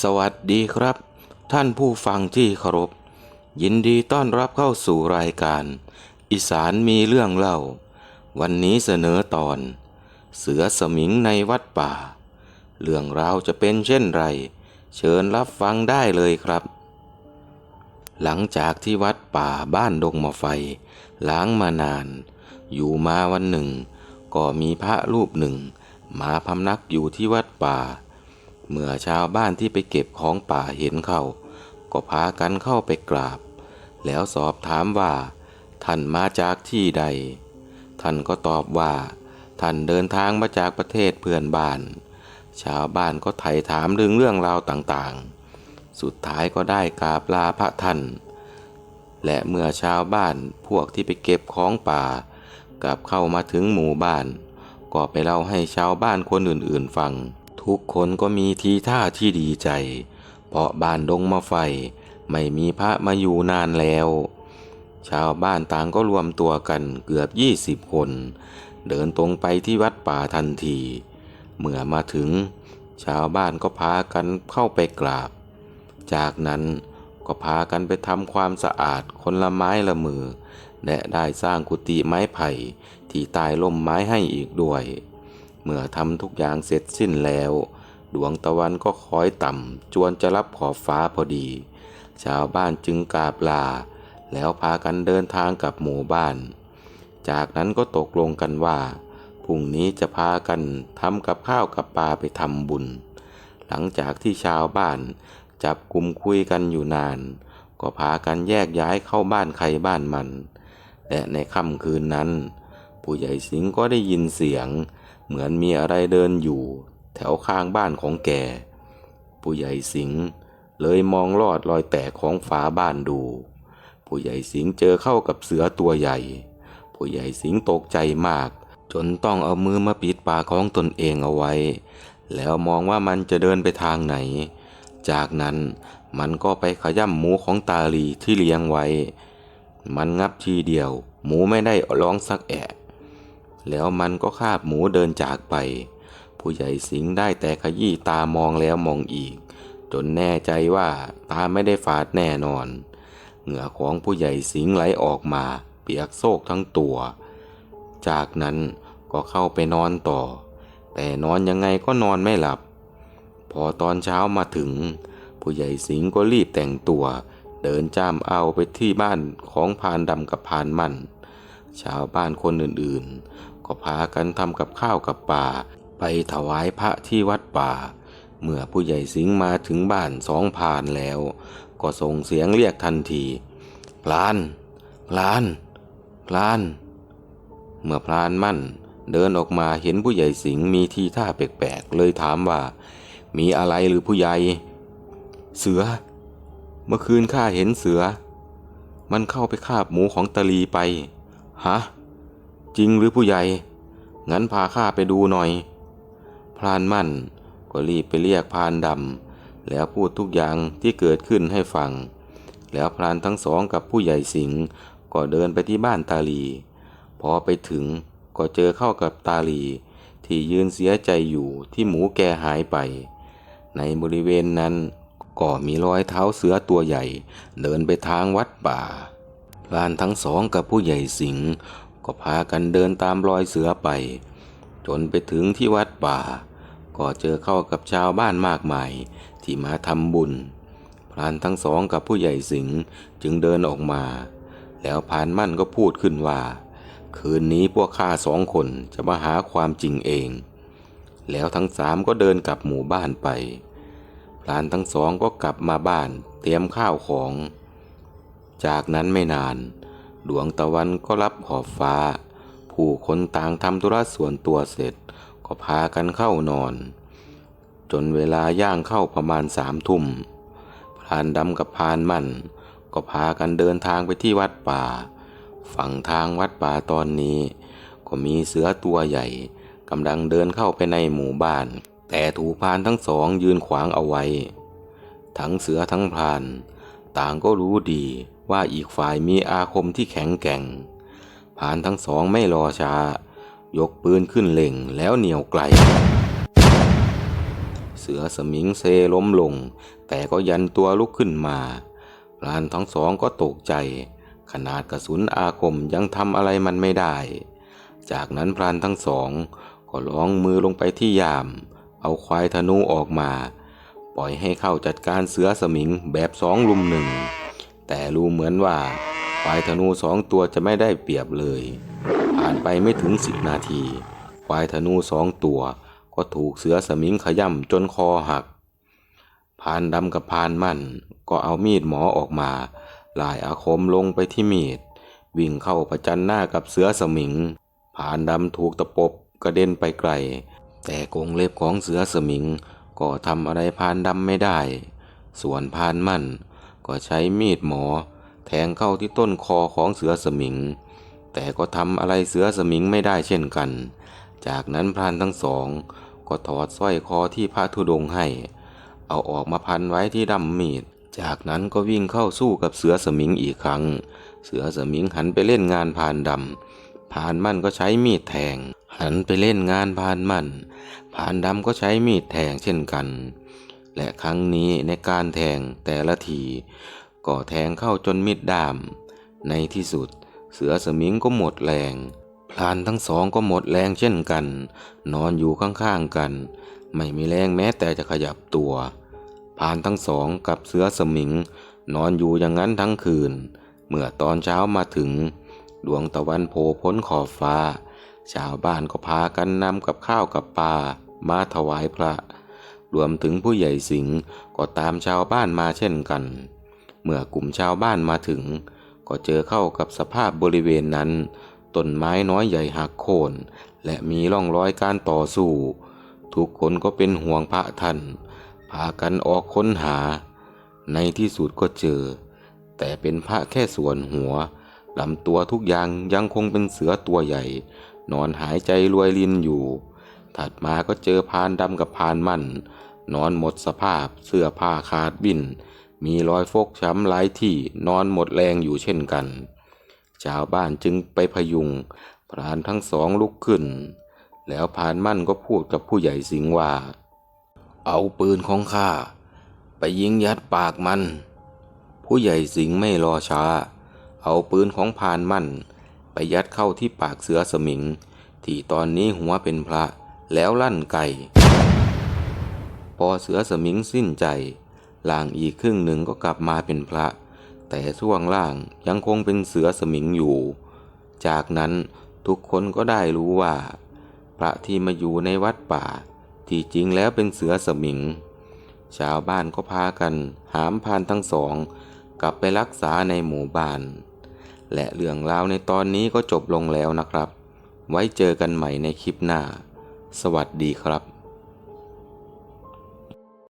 สวัสดีครับ ท่านผู้ฟังที่เคารพ ยินดีต้อนรับเข้าสู่รายการ อีสานมีเรื่องเล่า วันนี้เสนอตอน เสือสมิงในวัดป่า เรื่องราวจะเป็นเช่นไร เชิญรับฟังได้เลยครับ หลังจากที่วัดป่าบ้านดงมะไฟ ล้างมานาน อยู่มาวันหนึ่ง ก็มีพระรูปหนึ่ง มาพำนักอยู่ที่วัดป่า เมื่อชาวบ้านที่ไปเก็บของป่าเห็นเขาก็พากันเข้าไปกราบ แล้วสอบถามว่า ท่านมาจากที่ใด ท่านก็ตอบว่า ท่านเดินทางมาจากประเทศเพื่อนบ้าน ชาวบ้านก็ไถ่ถามเรื่องเรื่องราวต่างๆ สุดท้ายก็ได้กราบลาพระท่าน และเมื่อชาวบ้านพวกที่ไปเก็บของป่า กลับเข้ามาถึงหมู่บ้าน ก็ไปเล่าให้ชาวบ้านคนอื่นๆฟัง ทุกคนก็มีทีท่าที่ดีใจ เพราะบ้านดงมะไฟ ไม่มีพระมาอยู่นานแล้ว ชาวบ้านต่างก็รวมตัวกันเกือบยี่สิบคน เดินตรงไปที่วัดป่าทันที เมื่อมาถึง ชาวบ้านก็พากันเข้าไปกราบ จากนั้นก็พากันไปทำความสะอาดคนละไม้ละมือ และได้สร้างกุฏิไม้ไผ่ที่ใต้ร่มไม้ให้อีกด้วย เมื่อทำทุกอย่างเสร็จสิ้นแล้ว ดวงตะวันก็คอยต่ำจวนจะรับขอบฟ้าพอดี ชาวบ้านจึงกราบลา แล้วพากันเดินทางกลับหมู่บ้าน จากนั้นก็ตกลงกันว่าพรุ่งนี้จะพากันทำกับข้าวกับปลาไปทำบุญ หลังจากที่ชาวบ้านจับกลุ่มคุยกันอยู่นาน ก็พากันแยกย้ายเข้าบ้านใครบ้านมัน และในค่ำคืนนั้น ผู้ใหญ่สิงห์ก็ได้ยินเสียง เหมือนมีอะไรเดินอยู่ แถวข้างบ้านของแก ผู้ใหญ่สิงห์เลยมองลอดรอยแตกของฝาบ้านดู ผู้ใหญ่สิงห์เจอเข้ากับเสือตัวใหญ่ ผู้ใหญ่สิงห์ตกใจมาก จนต้องเอามือมาปิดปากของตนเองเอาไว้ แล้วมองว่ามันจะเดินไปทางไหน จากนั้นมันก็ไปขย่ำหมูของตาลีที่เลี้ยงไว้ มันงับทีเดียว หมูไม่ได้ร้องสักแอะ แล้วมันก็คาบหมูเดินจากไป ผู้ใหญ่สิงได้แต่ขยี้ตามองแล้วมองอีก จนแน่ใจว่าตาไม่ได้ฝาดแน่นอน เหงื่อของผู้ใหญ่สิงไหลออกมา เปียกโซกทั้งตัว จากนั้นก็เข้าไปนอนต่อ แต่นอนยังไงก็นอนไม่หลับ พอตอนเช้ามาถึง ผู้ใหญ่สิงก็รีบแต่งตัวเดินจ้ามเอาไปที่บ้านของพานดำกับพานมัน ชาวบ้านคนอื่น ก็พากันทำกับข้าวกับป่า ไปถวายพระที่วัดป่า เมื่อผู้ใหญ่สิงมาถึงบ้านสองพานแล้ว ก็ส่งเสียงเรียกทันที พลาน พลาน พลาน เมื่อพลานมั่น เดินออกมาเห็นผู้ใหญ่สิงมีทีท่าแปลกๆ เลยถามว่า มีอะไรหรือผู้ใหญ่ เสือ เมื่อคืนข้าเห็นเสือ มันเข้าไปคาบหมูของตาลีไป ฮะ จริงหรือผู้ใหญ่ งั้นพาข้าไปดูหน่อย พรานมั่นก็รีบไปเรียกพรานดำแล้วพูดทุกอย่างที่เกิดขึ้นให้ฟัง แล้วพรานทั้งสองกับผู้ใหญ่สิงห์ก็เดินไปที่บ้านตาลี พอไปถึงก็เจอเข้ากับตาลี ที่ยืนเสียใจอยู่ที่หมูแกหายไป ในบริเวณนั้นก็มีรอยเท้าเสือตัวใหญ่ เดินไปทางวัดป่าพรานทั้งสองกับผู้ใหญ่สิงห์ ก็พากันเดินตามรอยเสือไป จนไปถึงที่วัดป่า ก็เจอเข้ากับชาวบ้านมากมายที่มาทำบุญ พรานทั้งสองกับผู้ใหญ่สิงห์จึงเดินออกมา แล้วพรานมั่นก็พูดขึ้นว่า คืนนี้พวกข้าสองคนจะมาหาความจริงเอง แล้วทั้งสามก็เดินกลับหมู่บ้านไป พรานทั้งสองก็กลับมาบ้านเตรียมข้าวของ จากนั้นไม่นาน ดวงตะวันก็รับขอบฟ้า ผู้คนต่างทำธุระส่วนตัวเสร็จ ก็พากันเข้านอน จนเวลาย่างเข้าประมาณสามทุ่มพรานดำกับพรานมั่น ก็พากันเดินทางไปที่วัดป่า ฝั่งทางวัดป่าตอนนี้ ก็มีเสือตัวใหญ่กำลังเดินเข้าไปในหมู่บ้าน แต่ถูกพรานทั้งสองยืนขวางเอาไว้ ทั้งเสือทั้งพราน ต่างก็รู้ดี ว่าอีกฝ่ายมีอาคมที่แข็งแกร่งพรานทั้งสองไม่รอช้า ยกปืนขึ้นเล็งแล้วเหนียวไกลเเสือสมิงเซล้มลง แต่ก็ยันตัวลุกขึ้นมาพรานทั้งสองก็ตกใจ ขนาดกระสุนอาคมยังทำอะไรมันไม่ได้ จากนั้นพรานทั้งสอง ก็ล้องมือลงไปที่ยาม เอาควายธนูออกมา ปล่อยให้เข้าจัดการเสือสมิงแบบสองลุมหนึ่ง แต่รู้เหมือนว่าควายธนูสองตัวจะไม่ได้เปรียบเลย ผ่านไปไม่ถึงสิบนาทีควายธนูสองตัวก็ถูกเสือสมิงขย่ำจนคอหัก พานดำกับพานมั่น ก็เอามีดหมอออกมาลายอาคมลงไปที่มีด วิ่งเข้าประจันหน้ากับเสือสมิงพานดำถูกตะปบกระเด็นไปไกล แต่กงเล็บของเสือสมิง ก็ทำอะไรพานดำไม่ได้ ส่วนพานมั่น ก็ใช้มีดหมอ แทงเข้าที่ต้นคอของเสือสมิง แต่ก็ทำอะไรเสือสมิงไม่ได้เช่นกัน จากนั้นพรานทั้งสอง ก็ถอดสร้อยคอที่พระธุดงค์ให้ เอาออกมาพันไว้ที่ดำมีด จากนั้นก็วิ่งเข้าสู้กับเสือสมิงอีกครั้ง เสือสมิงหันไปเล่นงานพานดำพานมั่นก็ใช้มีดแทง หันไปเล่นงานพานมั่นพานดำก็ใช้มีดแทงเช่นกัน และครั้งนี้ในการแทงแต่ละทีก็แทงเข้าจนมิดดาม ในที่สุดเสือสมิงก็หมดแรง พลานทั้งสองก็หมดแรงเช่นกัน นอนอยู่ข้างๆกัน ไม่มีแรงแม้แต่จะขยับตัวพานทั้งสองกับเสือสมิง นอนอยู่อย่างนั้นทั้งคืน เมื่อตอนเช้ามาถึง ดวงตะวันโผล่พ้นขอบฟ้า ชาวบ้านก็พากันนำกับข้าวกับปลามาถวายพระ รวมถึงผู้ใหญ่สิงห์ก็ตามชาวบ้านมาเช่นกัน เมื่อกลุ่มชาวบ้านมาถึง ก็เจอเข้ากับสภาพบริเวณนั้นต้นไม้น้อยใหญ่หักโค่นและมีร่องรอยการต่อสู้ ทุกคนก็เป็นห่วงพระท่านพากันออกค้นหา ในที่สุดก็เจอ แต่เป็นพระแค่ส่วนหัวลำตัวทุกอย่างยังคงเป็นเสือตัวใหญ่ นอนหายใจรวยลินอยู่ ถัดมาก็เจอพานดำกับพานมั่นนอนหมดสภาพเสื้อผ้าขาดบินมีรอยฟกช้ำหลายที่นอนหมดแรงอยู่เช่นกัน ชาวบ้านจึงไปพยุง พรานทั้งสองลุกขึ้น แล้วพานมั่นก็พูดกับผู้ใหญ่สิงว่า เอาปืนของข้า ไปยิงยัดปากมัน ผู้ใหญ่สิงไม่รอช้า เอาปืนของพานมั่น ไปยัดเข้าที่ปากเสือสมิง ที่ตอนนี้หัวเป็นพระ แล้วลั่นไกพอเสือสมิงสิ้นใจล่างอีกครึ่งหนึ่งก็กลับมาเป็นพระ แต่ช่วงล่างยังคงเป็นเสือสมิงอยู่ จากนั้นทุกคนก็ได้รู้ว่า พระที่มาอยู่ในวัดป่า ที่จริงแล้วเป็นเสือสมิง ชาวบ้านก็พากัน หามพานทั้งสอง กลับไปรักษาในหมู่บ้าน และเรื่องราวในตอนนี้ก็จบลงแล้วนะครับ ไว้เจอกันใหม่ในคลิปหน้า สวัสดีครับ